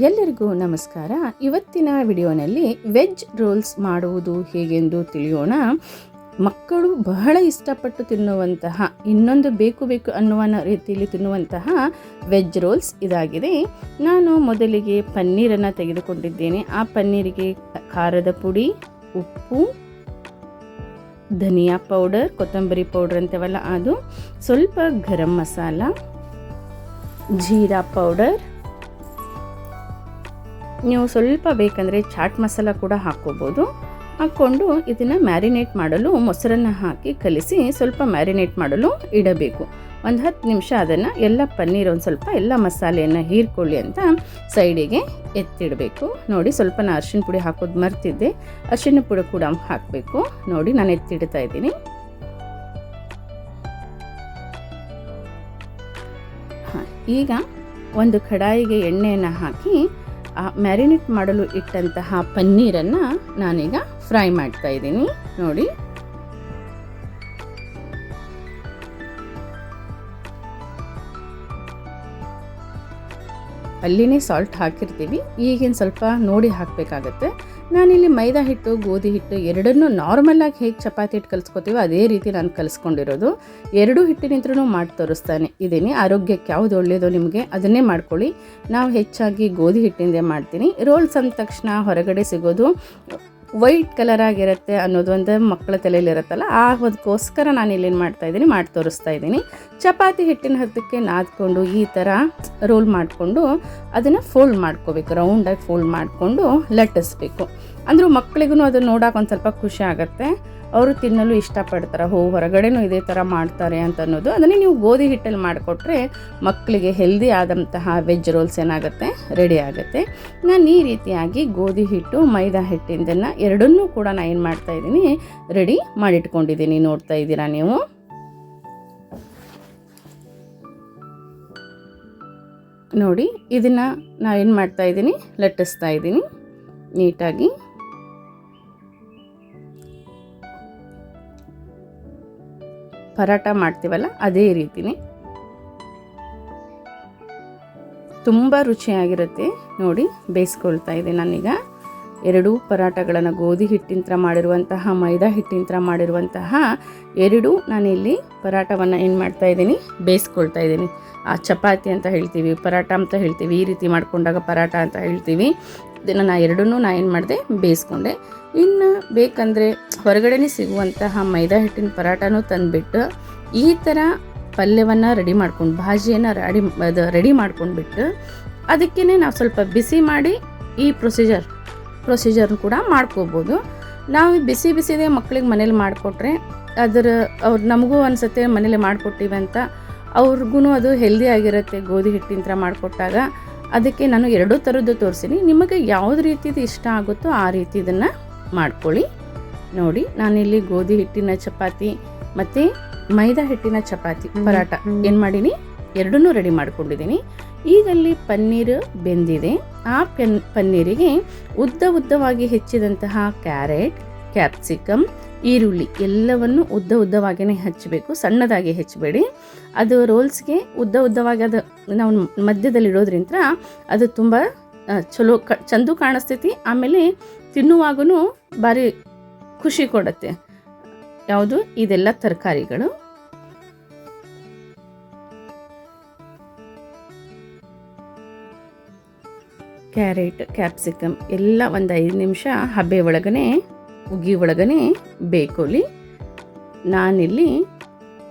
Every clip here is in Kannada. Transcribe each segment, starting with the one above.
ಎಲ್ಲರಿಗೂ ನಮಸ್ಕಾರ. ಇವತ್ತಿನ ವಿಡಿಯೋನಲ್ಲಿ ವೆಜ್ ರೋಲ್ಸ್ ಮಾಡುವುದು ಹೇಗೆಂದು ತಿಳಿಯೋಣ. ಮಕ್ಕಳು ಬಹಳ ಇಷ್ಟಪಟ್ಟು ತಿನ್ನುವಂತಹ, ಇನ್ನೊಂದು ಬೇಕು ಬೇಕು ಅನ್ನುವ ರೀತಿಯಲ್ಲಿ ತಿನ್ನುವಂತಹ ವೆಜ್ ರೋಲ್ಸ್ ಇದಾಗಿದೆ. ನಾನು ಮೊದಲಿಗೆ ಪನ್ನೀರನ್ನು ತೆಗೆದುಕೊಂಡಿದ್ದೇನೆ. ಆ ಪನ್ನೀರಿಗೆ ಖಾರದ ಪುಡಿ, ಉಪ್ಪು, ಧನಿಯಾ ಪೌಡರ್, ಕೊತ್ತಂಬರಿ ಪೌಡರ್ ಅಂತವಲ್ಲ ಅದು, ಸ್ವಲ್ಪ ಗರಂ ಮಸಾಲ, ಜೀರಾ ಪೌಡರ್ ನೀವು ಸ್ವಲ್ಪ ಬೇಕಂದರೆ ಚಾಟ್ ಮಸಾಲ ಕೂಡ ಹಾಕ್ಕೋಬೋದು. ಹಾಕ್ಕೊಂಡು ಇದನ್ನು ಮ್ಯಾರಿನೇಟ್ ಮಾಡಲು ಮೊಸರನ್ನು ಹಾಕಿ ಕಲಿಸಿ ಸ್ವಲ್ಪ ಮ್ಯಾರಿನೇಟ್ ಮಾಡಲು ಇಡಬೇಕು. ಒಂದು ಹತ್ತು ನಿಮಿಷ ಅದನ್ನು ಎಲ್ಲ ಪನ್ನೀರ್ ಒಂದು ಸ್ವಲ್ಪ ಎಲ್ಲ ಮಸಾಲೆಯನ್ನು ಹೀರ್ಕೊಳ್ಳಿ ಅಂತ ಸೈಡಿಗೆ ಎತ್ತಿಡಬೇಕು. ನೋಡಿ ಸ್ವಲ್ಪ ನಾನು ಅರಿಶಿನ ಪುಡಿ ಹಾಕೋದು ಮರ್ತಿದ್ದೆ. ಅರ್ಶಿನ ಪುಡಿ ಕೂಡ ಹಾಕಬೇಕು. ನೋಡಿ ನಾನು ಎತ್ತಿಡ್ತಾ ಇದ್ದೀನಿ. ಈಗ ಒಂದು ಕಡಾಯಿಗೆ ಎಣ್ಣೆಯನ್ನು ಹಾಕಿ ಮ್ಯಾರಿನೇಟ್ ಮಾಡಲು ಇಟ್ಟಂತಹ ಪನ್ನೀರನ್ನು ನಾನೀಗ ಫ್ರೈ ಮಾಡ್ತಾ ಇದ್ದೀನಿ. ನೋಡಿ. ಅಲ್ಲಿನೇ ಸಾಲ್ಟ್ ಹಾಕಿರ್ತೀವಿ. ಈಗಿನ ಸ್ವಲ್ಪ ನೋಡಿ ಹಾಕಬೇಕಾಗತ್ತೆ. ನಾನಿಲ್ಲಿ ಮೈದಾ ಹಿಟ್ಟು, ಗೋಧಿ ಹಿಟ್ಟು ಎರಡನ್ನೂ ನಾರ್ಮಲಾಗಿ ಹೇಗೆ ಚಪಾತಿ ಹಿಟ್ಟು ಕಲಿಸ್ಕೋತೀವೋ ಅದೇ ರೀತಿ ನಾನು ಕಲಿಸ್ಕೊಂಡಿರೋದು. ಎರಡು ಹಿಟ್ಟಿನಿಂದ್ರೂ ಮಾಡಿ ತೋರಿಸ್ತಾನೆ. ಇದ್ದೀನಿ. ಆರೋಗ್ಯಕ್ಕೆ ಯಾವುದು ಒಳ್ಳೆಯದೋ ನಿಮಗೆ ಅದನ್ನೇ ಮಾಡ್ಕೊಳ್ಳಿ. ನಾವು ಹೆಚ್ಚಾಗಿ ಗೋಧಿ ಹಿಟ್ಟಿಂದೇ ಮಾಡ್ತೀನಿ. ರೋಲ್ಸ್ ಅಂದ ತಕ್ಷಣ ಹೊರಗಡೆ ಸಿಗೋದು ವೈಟ್ ಕಲರ್ ಆಗಿರುತ್ತೆ ಅನ್ನೋದು ಒಂದು ಮಕ್ಕಳ ತಲೆಯಲ್ಲಿರುತ್ತಲ್ಲ, ಆ ಅದಕ್ಕೋಸ್ಕರ ನಾನು ಇಲ್ಲೇನು ಮಾಡ್ತಾ ಇದ್ದೀನಿ, ಮಾಡಿ ತೋರಿಸ್ತಾ ಇದ್ದೀನಿ. ಚಪಾತಿ ಹಿಟ್ಟಿನ ಹದ್ದಕ್ಕೆ ನಾದ್ಕೊಂಡು ಈ ಥರ ರೋಲ್ ಮಾಡಿಕೊಂಡು ಅದನ್ನು ಫೋಲ್ಡ್ ಮಾಡ್ಕೋಬೇಕು ರೌಂಡಾಗಿ ಫೋಲ್ಡ್ ಮಾಡಿಕೊಂಡು ಲಟ್ಟಿಸ್ಬೇಕು. ಅಂದರೂ ಮಕ್ಕಳಿಗೂ ಅದನ್ನು ನೋಡೋಕೆ ಒಂದು ಸ್ವಲ್ಪ ಖುಷಿ ಆಗುತ್ತೆ. ಅವರು ತಿನ್ನಲು ಇಷ್ಟಪಡ್ತಾರೆ, ಹೋ, ಹೊರಗಡೆನೂ ಇದೇ ಥರ ಮಾಡ್ತಾರೆ ಅಂತ ಅನ್ನೋದು ಅದನ್ನೇ ನೀವು ಗೋಧಿ ಹಿಟ್ಟಲ್ಲಿ ಮಾಡಿಕೊಟ್ರೆ ಮಕ್ಕಳಿಗೆ ಹೆಲ್ದಿ ಆದಂತಹ ವೆಜ್ ರೋಲ್ಸ್ ಏನಾಗುತ್ತೆ? ರೆಡಿ ಆಗುತ್ತೆ. ನಾನು ಈ ರೀತಿಯಾಗಿ ಗೋಧಿ ಹಿಟ್ಟು, ಮೈದಾ ಹಿಟ್ಟಿಂದನ್ನು ಎರಡನ್ನೂ ಕೂಡ ನಾನು ಏನು ಮಾಡ್ತಾ ಇದ್ದೀನಿ ರೆಡಿ ಮಾಡಿಟ್ಕೊಂಡಿದ್ದೀನಿ. ನೋಡ್ತಾ ಇದ್ದೀರಾ ನೀವು? ನೋಡಿ, ಇದನ್ನು ಮಾಡ್ತಾ ಇದ್ದೀನಿ, ಲಟ್ಟಿಸ್ತಾ ಇದ್ದೀನಿ. ನೀಟಾಗಿ. ಪರಾಟ ಮಾಡ್ತೀವಲ್ಲ, ಅದೇ ರೀತಿನೇ. ತುಂಬ ರುಚಿಯಾಗಿರುತ್ತೆ. ನೋಡಿ, ಬೇಯಿಸ್ಕೊಳ್ತಾ ಇದೆ ನಾನೀಗ. ಎರಡೂ ಪರಾಟಗಳನ್ನು ಗೋಧಿ ಹಿಟ್ಟಿನ ಮಾಡಿರುವಂತಹ, ಮೈದಾ ಹಿಟ್ಟಿನ ಮಾಡಿರುವಂತಹ ಎರಡು ನಾನಿಲ್ಲಿ ಪರಾಟವನ್ನು ಏನು ಮಾಡ್ತಾ ಇದ್ದೀನಿ, ಬೇಯಿಸ್ಕೊಳ್ತಾ ಇದ್ದೀನಿ. ಆ ಚಪಾತಿ ಅಂತ ಹೇಳ್ತೀವಿ ಪರಾಟ ಅಂತ ಹೇಳ್ತೀವಿ, ಈ ರೀತಿ ಮಾಡಿಕೊಂಡಾಗ ಪರಾಟ ಅಂತ ಹೇಳ್ತೀವಿ. ಇದನ್ನು ನಾ ಎರಡನ್ನೂ ನಾ ಏನು ಮಾಡಿದೆ? ಬೇಯಿಸ್ಕೊಂಡೆ. ಇನ್ನು ಬೇಕಂದರೆ ಹೊರಗಡೆನೇ ಸಿಗುವಂತಹ ಮೈದಾ ಹಿಟ್ಟಿನ ಪರಾಟನೂ ತಂದುಬಿಟ್ಟು ಈ ಥರ ಪಲ್ಯವನ್ನು ರೆಡಿ ಮಾಡ್ಕೊಂಡು, ಭಾಜಿಯನ್ನು ರೆಡಿ ಅದು ರೆಡಿ ಮಾಡ್ಕೊಂಡ್ಬಿಟ್ಟು ಅದಕ್ಕೇ ನಾವು ಸ್ವಲ್ಪ ಬಿಸಿ ಮಾಡಿ ಈ ಪ್ರೊಸೀಜರ್, ಪ್ರೊಸೀಜರ್ನ ಕೂಡ ಮಾಡ್ಕೋಬೋದು. ನಾವು ಬಿಸಿ ಬಿಸಿದೇ ಮಕ್ಳಿಗೆ ಮನೇಲಿ ಮಾಡಿಕೊಟ್ರೆ ಅದರ ಅವ್ರು ನಮಗೂ ಅನಿಸುತ್ತೆ ಮನೇಲಿ ಅಂತ. ಅವ್ರಿಗೂ ಅದು ಹೆಲ್ದಿ ಆಗಿರುತ್ತೆ ಗೋಧಿ ಹಿಟ್ಟಿನ ಥರ ಮಾಡಿಕೊಟ್ಟಾಗ. ಅದಕ್ಕೆ ನಾನು ಎರಡೂ ಥರದ್ದು ತೋರಿಸಿನಿ ನಿಮಗೆ ಯಾವ್ದು ರೀತಿದು ಇಷ್ಟ ಆಗುತ್ತೋ ಆ ರೀತಿ ಇದನ್ನು ಮಾಡ್ಕೊಳ್ಳಿ. ನೋಡಿ ನಾನಿಲ್ಲಿ ಗೋಧಿ ಹಿಟ್ಟಿನ ಚಪಾತಿ ಮತ್ತು ಮೈದಾ ಹಿಟ್ಟಿನ ಚಪಾತಿ ಪರಾಟ ಏನು ಮಾಡೀನಿ? ಎರಡನ್ನೂ ರೆಡಿ ಮಾಡ್ಕೊಂಡಿದ್ದೀನಿ. ಈಗಲ್ಲಿ ಪನ್ನೀರ್ ಬೆಂದಿದೆ. ಆ ಪೆನ್ ಪನ್ನೀರಿಗೆ ಉದ್ದ ಉದ್ದವಾಗಿ ಹೆಚ್ಚಿದಂತಹ ಕ್ಯಾರೆಟ್ ಕ್ಯಾಪ್ಸಿಕಮ್ ಈರುಳ್ಳಿ ಎಲ್ಲವನ್ನು ಉದ್ದ ಉದ್ದವಾಗಿಯೇ ಹಚ್ಚಬೇಕು. ಸಣ್ಣದಾಗಿ ಹೆಚ್ಚಬೇಡಿ. ಅದು ರೋಲ್ಸ್ಗೆ ಉದ್ದ ಉದ್ದವಾಗಿ ಅದು ನಾವು ಮಧ್ಯದಲ್ಲಿ ಇಡೋದ್ರಿಂದ ಅದು ತುಂಬ ಚಲೋ ಕ, ಚಂದ ಕಾಣಿಸ್ತೈತಿ. ಆಮೇಲೆ ತಿನ್ನುವಾಗೂ ಭಾರಿ ಖುಷಿ ಕೊಡುತ್ತೆ. ಯಾವುದು? ಇದೆಲ್ಲ ತರಕಾರಿಗಳು. ಕ್ಯಾರೆಟ್ ಕ್ಯಾಪ್ಸಿಕಮ್ ಎಲ್ಲ ಒಂದು ಐದು ನಿಮಿಷ ಹಬ್ಬೆ ಒಳಗನೆ ಉಗಿ ಒಳಗನೆ ಬೇಕೋಲಿ. ನಾನಿಲ್ಲಿ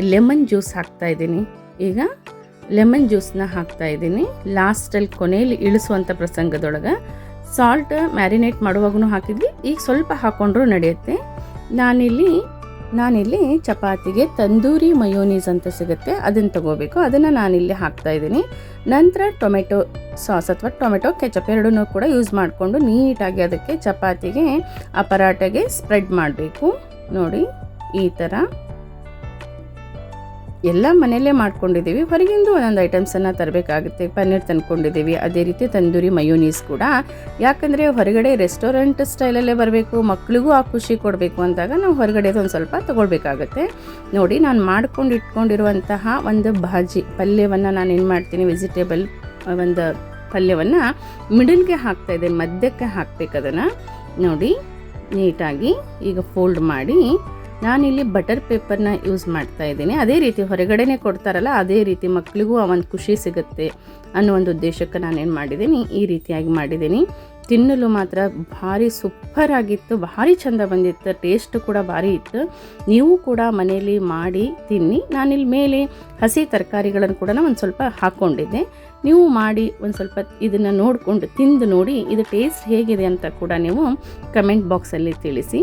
ಲೆಮನ್ ಜ್ಯೂಸ್ ಹಾಕ್ತಾ ಇದ್ದೀನಿ. ಈಗ ಲೆಮನ್ ಜ್ಯೂಸನ್ನ ಹಾಕ್ತಾ ಇದ್ದೀನಿ. ಲಾಸ್ಟಲ್ಲಿ ಕೊನೆಯಲ್ಲಿ ಇಳಿಸುವಂಥ ಪ್ರಸಂಗದೊಳಗೆ ಸಾಲ್ಟ್ ಮ್ಯಾರಿನೇಟ್ ಮಾಡುವಾಗೂ ಹಾಕಿದ್ವಿ. ಈಗ ಸ್ವಲ್ಪ ಹಾಕ್ಕೊಂಡ್ರೂ ನಡೆಯುತ್ತೆ. ನಾನಿಲ್ಲಿ ನಾನಿಲ್ಲಿ ಚಪಾತಿಗೆ ತಂದೂರಿ ಮಯೋನೀಸ್ ಅಂತ ಸಿಗುತ್ತೆ, ಅದನ್ನು ತಗೋಬೇಕು. ಅದನ್ನು ನಾನಿಲ್ಲಿ ಹಾಕ್ತಾ ಇದ್ದೀನಿ. ನಂತರ ಟೊಮೆಟೊ ಸಾಸ್ ಅಥವಾ ಟೊಮೆಟೊ, ಕೆಚಪ್ ಎರಡನ್ನೂ ಕೂಡ ಯೂಸ್ ಮಾಡಿಕೊಂಡು ನೀಟಾಗಿ ಅದಕ್ಕೆ ಚಪಾತಿಗೆ ಆ ಪರಾಟೆಗೆ ಸ್ಪ್ರೆಡ್ ಮಾಡಬೇಕು. ನೋಡಿ, ಈ ಥರ ಎಲ್ಲ ಮನೆಯಲ್ಲೇ ಮಾಡ್ಕೊಂಡಿದ್ದೀವಿ. ಹೊರಗಿಂದು ಒಂದೊಂದು ಐಟಮ್ಸನ್ನು ತರಬೇಕಾಗುತ್ತೆ. ಪನ್ನೀರ್ ತಂದ್ಕೊಂಡಿದ್ದೀವಿ. ಅದೇ ರೀತಿ ತಂದೂರಿ ಮಯೋನೀಸ್ ಕೂಡ. ಯಾಕಂದರೆ ಹೊರಗಡೆ ರೆಸ್ಟೋರೆಂಟ್ ಸ್ಟೈಲಲ್ಲೇ ಬರಬೇಕು ಮಕ್ಕಳಿಗೂ ಆ ಖುಷಿ ಕೊಡಬೇಕು ಅಂದಾಗ ನಾವು ಹೊರಗಡೆದು ಒಂದು ಸ್ವಲ್ಪ ತೊಗೊಳ್ಬೇಕಾಗತ್ತೆ. ನೋಡಿ, ನಾನು ಮಾಡ್ಕೊಂಡು ಇಟ್ಕೊಂಡಿರುವಂತಹ ಒಂದು ಭಾಜಿ, ಪಲ್ಯವನ್ನು ನಾನು ಏನು ಮಾಡ್ತೀನಿ ವೆಜಿಟೇಬಲ್ ಒಂದು ಪಲ್ಯವನ್ನು ಮಿಡಲ್ಗೆ ಹಾಕ್ತಾ ಇದ್ದೇನೆ ಮಧ್ಯಕ್ಕೆ ಹಾಕ್ಬೇಕು ಅದನ್ನು. ನೋಡಿ, ನೀಟಾಗಿ ಈಗ ಫೋಲ್ಡ್ ಮಾಡಿ ನಾನಿಲ್ಲಿ ಬಟರ್ ಪೇಪರ್ನ ಯೂಸ್ ಮಾಡ್ತಾ ಇದ್ದೀನಿ. ಅದೇ ರೀತಿ ಹೊರಗಡೆನೇ ಕೊಡ್ತಾರಲ್ಲ, ಅದೇ ರೀತಿ ಮಕ್ಕಳಿಗೂ ಆ ಒಂದು ಖುಷಿ ಸಿಗುತ್ತೆ ಅನ್ನೋ ಒಂದು ಉದ್ದೇಶಕ್ಕೆ ನಾನೇನು ಮಾಡಿದ್ದೀನಿ. ಈ ರೀತಿಯಾಗಿ ಮಾಡಿದ್ದೀನಿ. ತಿನ್ನಲು ಮಾತ್ರ ಭಾರಿ ಸೂಪರ್ ಆಗಿತ್ತು, ಭಾರಿ ಚಂದ ಬಂದಿತ್ತು ಟೇಸ್ಟ್ ಕೂಡ ಭಾರಿ ಇತ್ತು. ನೀವು ಕೂಡ ಮನೆಯಲ್ಲಿ ಮಾಡಿ ತಿನ್ನಿ. ನಾನಿಲ್ಲಿ ಮೇಲೆ ಹಸಿ ತರಕಾರಿಗಳನ್ನು ಕೂಡ ಒಂದು ಸ್ವಲ್ಪ ಹಾಕ್ಕೊಂಡಿದ್ದೆ ನೀವು ಮಾಡಿ ಒಂದು ಸ್ವಲ್ಪ ಇದನ್ನು ನೋಡಿಕೊಂಡು ತಿಂದು ನೋಡಿ, ಇದು ಟೇಸ್ಟ್ ಹೇಗಿದೆ ಅಂತ ಕೂಡ ನೀವು ಕಮೆಂಟ್ ಬಾಕ್ಸಲ್ಲಿ ತಿಳಿಸಿ.